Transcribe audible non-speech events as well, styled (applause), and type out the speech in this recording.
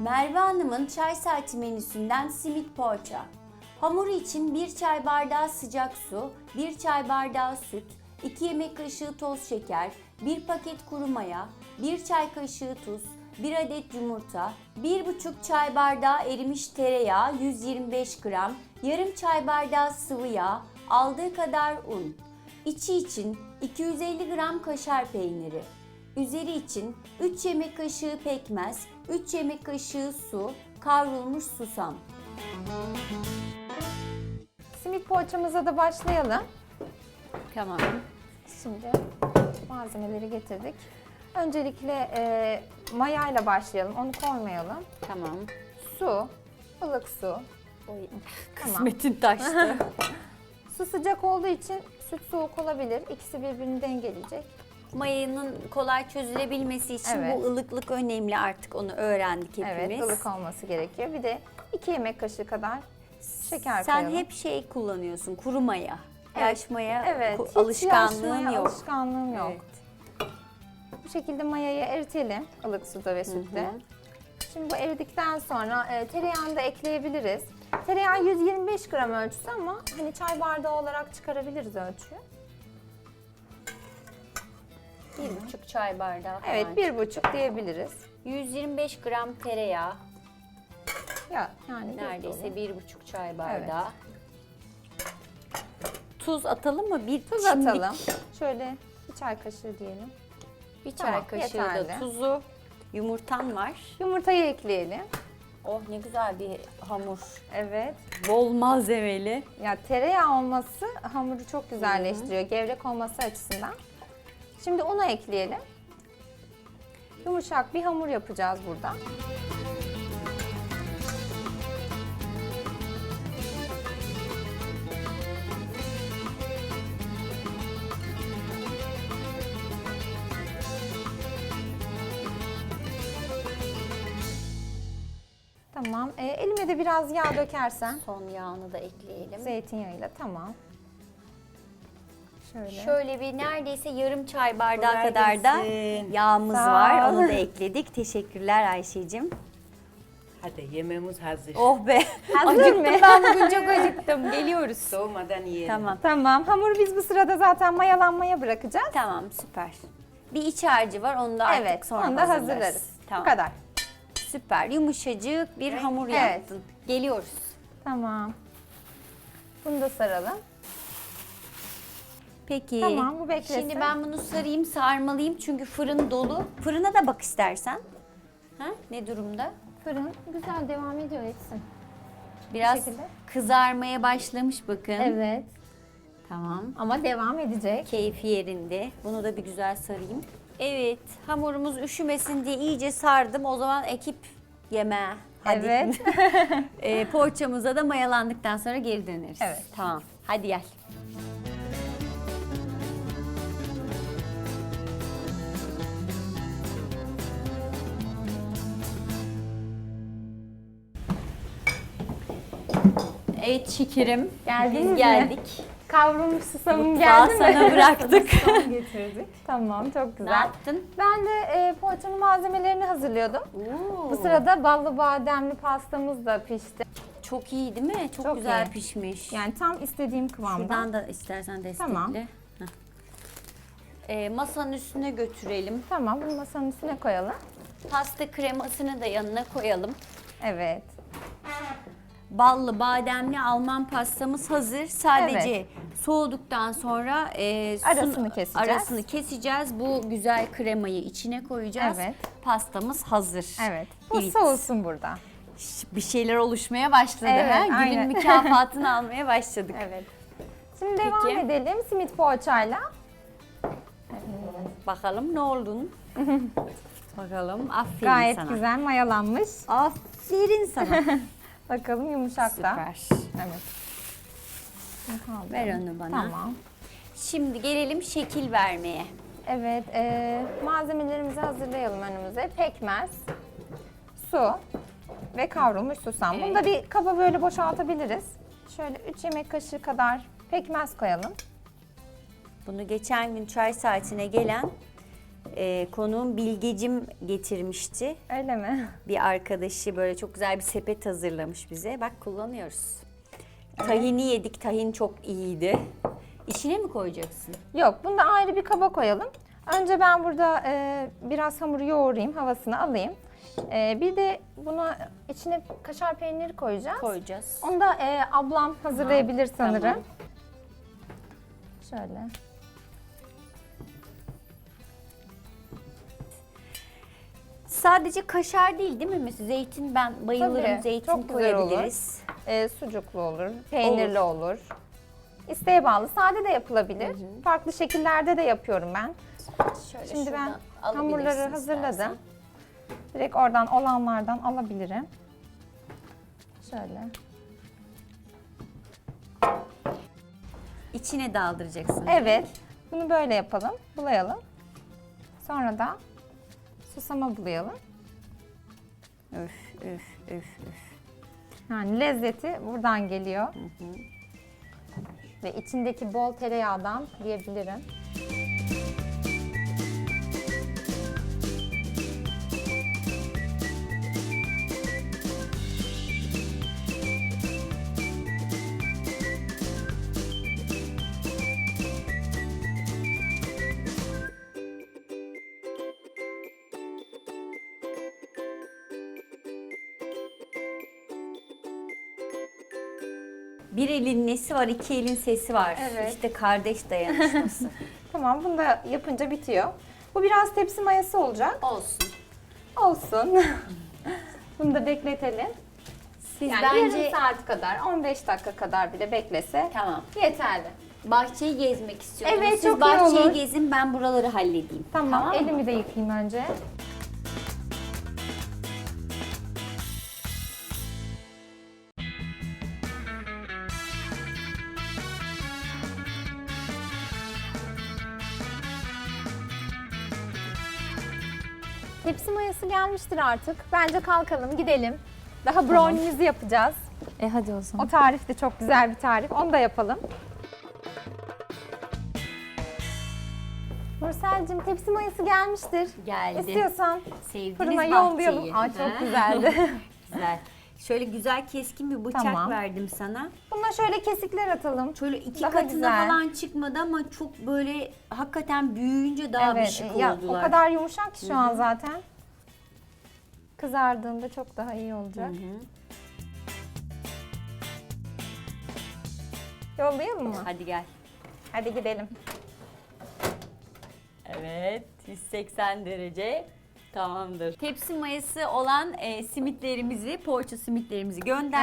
Merve Hanım'ın çay saati menüsünden simit poğaça. Hamuru için 1 çay bardağı sıcak su, 1 çay bardağı süt, 2 yemek kaşığı toz şeker, 1 paket kuru maya, 1 çay kaşığı tuz, 1 adet yumurta, 1,5 çay bardağı erimiş tereyağı 125 gram, yarım çay bardağı sıvı yağ, aldığı kadar un. İçi için 250 gram kaşar peyniri. Üzeri için 3 yemek kaşığı pekmez, 3 yemek kaşığı su, kavrulmuş susam. Simit poğaçamıza da başlayalım. Tamam. Şimdi malzemeleri getirdik. Öncelikle e, mayayla başlayalım. Onu koymayalım. Tamam. Su, ılık su. Oy, kısmetin taştı. (laughs) Su sıcak olduğu için süt soğuk olabilir. İkisi birbirini dengeleyecek. Mayanın kolay çözülebilmesi için Evet. bu ılıklık önemli artık onu öğrendik hepimiz. Evet, ılık olması gerekiyor. Bir de 2 yemek kaşığı kadar şeker Sen koyalım. hep şey kullanıyorsun, kuru maya. Evet. Yaş maya evet, ku- hiç alışkanlığın yaşmaya yok. Alışkanlığım yok. Bu şekilde mayayı eritelim ılık suda ve sütte. Şimdi bu eridikten sonra e, tereyağını da ekleyebiliriz. Tereyağı 125 gram ölçüsü ama hani çay bardağı olarak çıkarabiliriz ölçüyü. Bir buçuk çay bardağı falan. Evet, bir buçuk diyebiliriz. 125 gram tereyağı, Ya yani neredeyse bir buçuk çay bardağı. Tuz atalım mı? Bir Tuz çimdik, atalım. Şöyle bir çay kaşığı diyelim. Bir çay Tamam, kaşığı da yeterli. tuzu. Yumurtan var. Yumurtayı ekleyelim. Oh ne güzel bir hamur. Evet. Bol malzemeli. Ya tereyağı olması hamuru çok güzelleştiriyor. Gevrek olması açısından. Şimdi unu ekleyelim. Yumuşak bir hamur yapacağız burada. Tamam. E, elime de biraz yağ dökersen. Son yağını da ekleyelim. Zeytinyağıyla tamam. Şöyle. Şöyle bir neredeyse yarım çay bardağı Kolay kadar da yağımız Sağ var. ol. Onu da (laughs) ekledik. Teşekkürler Ayşe'cim. Hadi yemeğimiz hazır. Oh be. Hazır acıktım mı? ben bugün çok acıktım. Geliyoruz. Soğumadan yiyelim. Tamam. Tamam. Hamuru biz bu sırada zaten mayalanmaya bırakacağız. Tamam süper. Bir iç harcı var onu da artık evet. sonra onu da hazırlarız. hazırlarız. Tamam. Bu kadar. Süper. Yumuşacık bir hamur Evet. yaptın. Geliyoruz. Tamam. Bunu da saralım. Peki. Tamam, bu beklesin. Şimdi ben bunu sarayım, sarmalıyım çünkü fırın dolu. Fırına da bak istersen. Ha? Ne durumda? Fırın güzel devam ediyor etsin. Biraz şekilde. kızarmaya başlamış bakın. Evet. Tamam. Ama devam edecek. Keyfi yerinde. Bunu da bir güzel sarayım. Evet, hamurumuz üşümesin diye iyice sardım. O zaman ekip yemeğe. Hadi. Evet. (laughs) e, poğaçamıza da mayalandıktan sonra geri döneriz. Evet. Tamam. Hadi gel. Evet şekerim. Geldiniz Biz mi? geldik. Kavrulmuş susamım Mutfağı geldi mi? sana (laughs) bıraktık. getirdik. Tamam çok ne güzel. yaptın? Ben de e, poğaçanın malzemelerini hazırlıyordum. Bu sırada ballı bademli pastamız da pişti. Çok iyi değil mi? Çok, Çok güzel iyi. pişmiş. Yani tam istediğim kıvamda. Şuradan da istersen destekle. Tamam. Heh. Ee, masanın üstüne götürelim. Tamam bunu masanın üstüne koyalım. Pasta kremasını da yanına koyalım. Evet. Ballı bademli Alman pastamız hazır. Sadece Evet. soğuduktan sonra e, sun- Arasını keseceğiz. arasını keseceğiz. Bu güzel kremayı içine koyacağız. Evet. Pastamız hazır. Evet. Bu Evet. soğusun burada. Bir şeyler oluşmaya başladı. Evet, ha? Günün aynen. mükafatını almaya başladık. Evet. Şimdi devam Peki. edelim simit poğaçayla. Bakalım ne oldun? (laughs) Bakalım. Aferin Gayet sana. güzel mayalanmış. Aferin sana. (laughs) Bakalım yumuşak da. Süper. Evet. Ver onu bana. Tamam. Şimdi gelelim şekil vermeye. Evet, e, malzemelerimizi hazırlayalım önümüze. Pekmez, su ve kavrulmuş susam. Bunu da bir kaba böyle boşaltabiliriz. Şöyle 3 yemek kaşığı kadar pekmez koyalım. Bunu geçen gün çay saatine gelen e, konuğum Bilgecim getirmişti. Öyle mi? Bir arkadaşı böyle çok güzel bir sepet hazırlamış bize. Bak kullanıyoruz. Tahini yedik. Tahin çok iyiydi. İçine mi koyacaksın? Yok, bunu da ayrı bir kaba koyalım. Önce ben burada e, biraz hamuru yoğurayım, havasını alayım. E, bir de buna içine kaşar peyniri koyacağız. Koyacağız. Onu da e, ablam hazırlayabilir sanırım. Şöyle. Sadece kaşar değil değil mi? Mesela zeytin ben bayılırım. Tabii, zeytin çok güzel olur. koyabiliriz. E, sucuklu olur, peynirli olur. İsteğe bağlı. Sade de yapılabilir. Farklı şekillerde de yapıyorum ben. Şöyle Şimdi ben şuradan alabilirsin hamurları hazırladım. istersen. Direkt oradan olanlardan alabilirim. Şöyle. İçine daldıracaksın. Evet. Bunu böyle yapalım. Bulayalım. Sonra da susama bulayalım. Üf üf üf üf. Yani lezzeti buradan geliyor. Ve içindeki bol tereyağdan diyebilirim. Bir elin nesi var, iki elin sesi var. Evet. İşte kardeş dayanışması. (laughs) Tamam bunu da yapınca bitiyor. Bu biraz tepsi mayası olacak. Olsun. Olsun. (laughs) bunu da bekletelim. Siz Yani bence yarım saat kadar, 15 dakika kadar bile beklese tamam. yeterli. Bahçeyi gezmek istiyorum. Evet, Siz çok iyi bahçeyi olur. gezin, ben buraları halledeyim. Tamam, mı? elimi de yıkayayım önce. Tepsi mayası gelmiştir artık. Bence kalkalım, gidelim. Daha brownie'mizi yapacağız. E hadi o zaman. O tarif de çok güzel bir tarif. Onu da yapalım. Nursel'cim tepsi mayası gelmiştir. Geldi. İstiyorsan Sevdiğiniz fırına bahçeyi. yollayalım. Aa, çok güzeldi. (laughs) (laughs) Güzel. Şöyle güzel keskin bir bıçak Tamam. verdim sana. Buna şöyle kesikler atalım. Şöyle iki Daha katına güzel. falan çıkmadı ama çok böyle hakikaten büyüyünce daha bir şık ya, oldular. o kadar yumuşak ki şu an zaten. Kızardığında çok daha iyi olacak. Yollayalım mı? Hadi gel. Hadi gidelim. Evet, 180 derece. Tamamdır. Tepsi mayası olan e, simitlerimizi, poğaça simitlerimizi gönder.